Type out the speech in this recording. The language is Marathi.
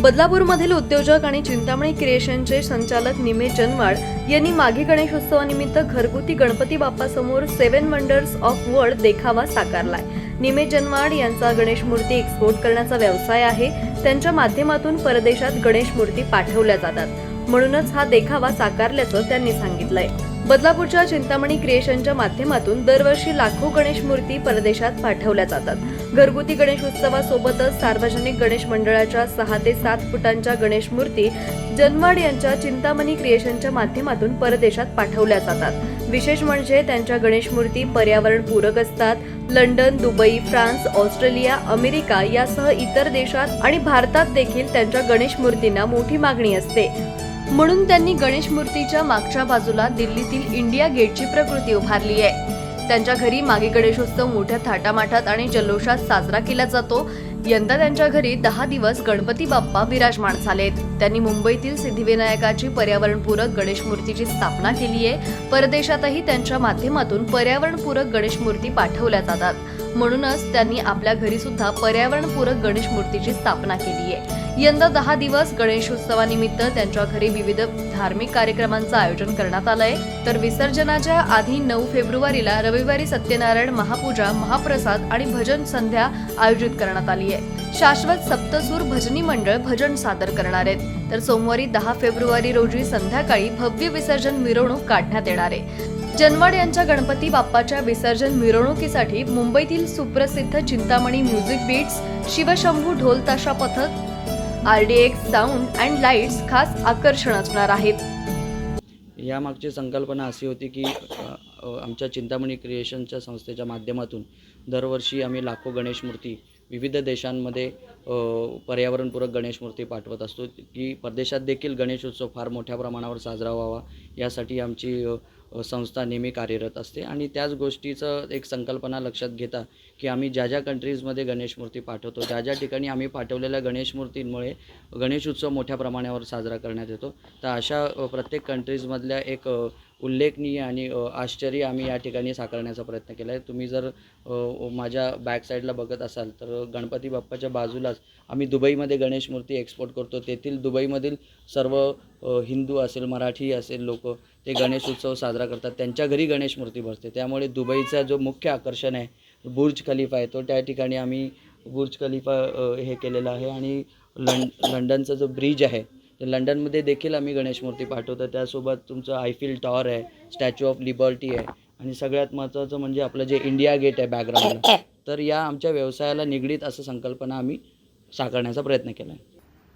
बदलापूरमधील उद्योजक आणि चिंतामणी क्रिएशनचे संचालक निमे जनवाड यांनी मागे गणेशोत्सवानिमित्त घरगुती गणपती बाप्पासमोर सेव्हन वंडर्स ऑफ वर्ल्ड देखावा साकारलाय. निमे जनवाड यांचा गणेश मूर्ती एक्सपोर्ट करण्याचा व्यवसाय आहे. त्यांच्या माध्यमातून परदेशात गणेश मूर्ती पाठवल्या जातात. म्हणूनच हा देखावा साकारल्याचं त्यांनी सांगितलंय. बदलापूरच्या चिंतामणी क्रिएशनच्या माध्यमातून दरवर्षी लाखो गणेश मूर्ती परदेशात पाठवल्या जातात. घरगुती गणेश उत्सवासोबतच सार्वजनिक गणेश मंडळाच्या सहा ते सात फुटांच्या गणेश मूर्ती जनवाड यांच्या चिंतामणी क्रिएशनच्या माध्यमातून परदेशात पाठवल्या जातात. विशेष म्हणजे त्यांच्या गणेश मूर्ती पर्यावरणपूरक असतात. London Dubai France Australia America यासह इतर देशात आणि भारतात देखील त्यांच्या गणेश मूर्तींना मोठी मागणी असते. म्हणून त्यांनी गणेश मूर्तीच्या मागच्या बाजूला दिल्लीतील इंडिया गेटची प्रकृती उभारली आहे. त्यांच्या घरी मागे गणेशोत्सव मोठ्या थाटामाटात आणि जल्लोषात साजरा केला जातो. यंदा त्यांच्या घरी दहा दिवस गणपती बाप्पा विराजमान झालेत. त्यांनी मुंबईतील सिद्धिविनायकाची पर्यावरणपूरक गणेश मूर्तीची स्थापना केली आहे. परदेशातही त्यांच्या माध्यमातून पर्यावरणपूरक गणेश मूर्ती पाठवल्या जातात. म्हणूनच त्यांनी आपल्या घरी सुद्धा पर्यावरणपूरक गणेश मूर्तीची स्थापना केली आहे. यंदा दहा दिवस गणेशोत्सवानिमित्त त्यांच्या घरी विविध धार्मिक कार्यक्रमांचं आयोजन करण्यात आलंय. तर विसर्जनाच्या आधी नऊ फेब्रुवारीला रविवारी सत्यनारायण महापूजा महाप्रसाद आणि भजन संध्या आयोजित करण्यात आली आहे. शाश्वत सप्तसूर भजनी मंडळ भजन सादर करणार आहेत. तर सोमवारी दहा फेब्रुवारी रोजी संध्याकाळी भव्य विसर्जन मिरवणूक काढण्यात येणार आहे. जनवाड यांच्या गणपती बाप्पाच्या विसर्जन मिरवणुकीसाठी मुंबईतील सुप्रसिद्ध चिंतामणी म्युझिक बीट्स शिवशंभू ढोल ताशा पथक आरडीएक्स साऊंड अँड लाईट्स खास आकर्षण असणार आहेत. यामागची संकल्पना अशी होती की आमच्या चिंतामणी क्रिएशनच्या संस्थेच्या माध्यमातून दरवर्षी आम्ही लाखो गणेश मूर्ती विविध देशांमध्ये पर्यावरणपूरक गणेश मूर्ती पाठवत असतो की परदेशात देखील गणेश उत्सव फार मोठ्या प्रमाणावर साजरा व्हावा. यासाठी आमची संस्था नेहमी कार्यरत असते. आणि त्याच गोष्टीचं एक संकल्पना लक्षात घेता की आम्ही ज्या ज्या कंट्रीजमध्ये गणेश मूर्ती पाठवतो ज्या ज्या ठिकाणी आम्ही पाठवलेल्या गणेश मूर्तींमुळे गणेश उत्सव मोठ्या प्रमाणावर साजरा करण्यात येतो तर अशा प्रत्येक कंट्रीजमधल्या एक उल्लेखनीय आणि आश्चर्य आम्ही या ठिकाणी साकारण्याचा प्रयत्न केला आहे. तुम्ही जर माझ्या बॅक साईडला बघत असाल तर गणपती बाप्पाच्या बाजूलाच आम्ही दुबईमध्ये गणेश मूर्ती एक्सपोर्ट करतो. तेथील दुबईमधील सर्व हिंदू असेल मराठी असेल लोक ते गणेश उत्सव साजरा करतात. त्यांच्या घरी गणेश मूर्ती भरते. त्यामुळे दुबईचा जो मुख्य आकर्षण आहे बुर्ज खलिफा आहे तो त्या ठिकाणी आम्ही बुर्ज खलिफा हे केलेला आहे. आणि लं लंडनचा जो ब्रिज आहे लंडनमध्ये देखील आम्ही गणेश मूर्ती पाठवतो. त्यासोबत तुमचं आयफिल टॉवर आहे स्टॅच्यू ऑफ लिबर्टी आहे. आणि सगळ्यात महत्त्वाचं म्हणजे आपलं जे इंडिया गेट आहे बॅकग्राऊंडला तर या आमच्या व्यवसायाला निगडीत असं संकल्पना आम्ही साकारण्याचा प्रयत्न केला आहे.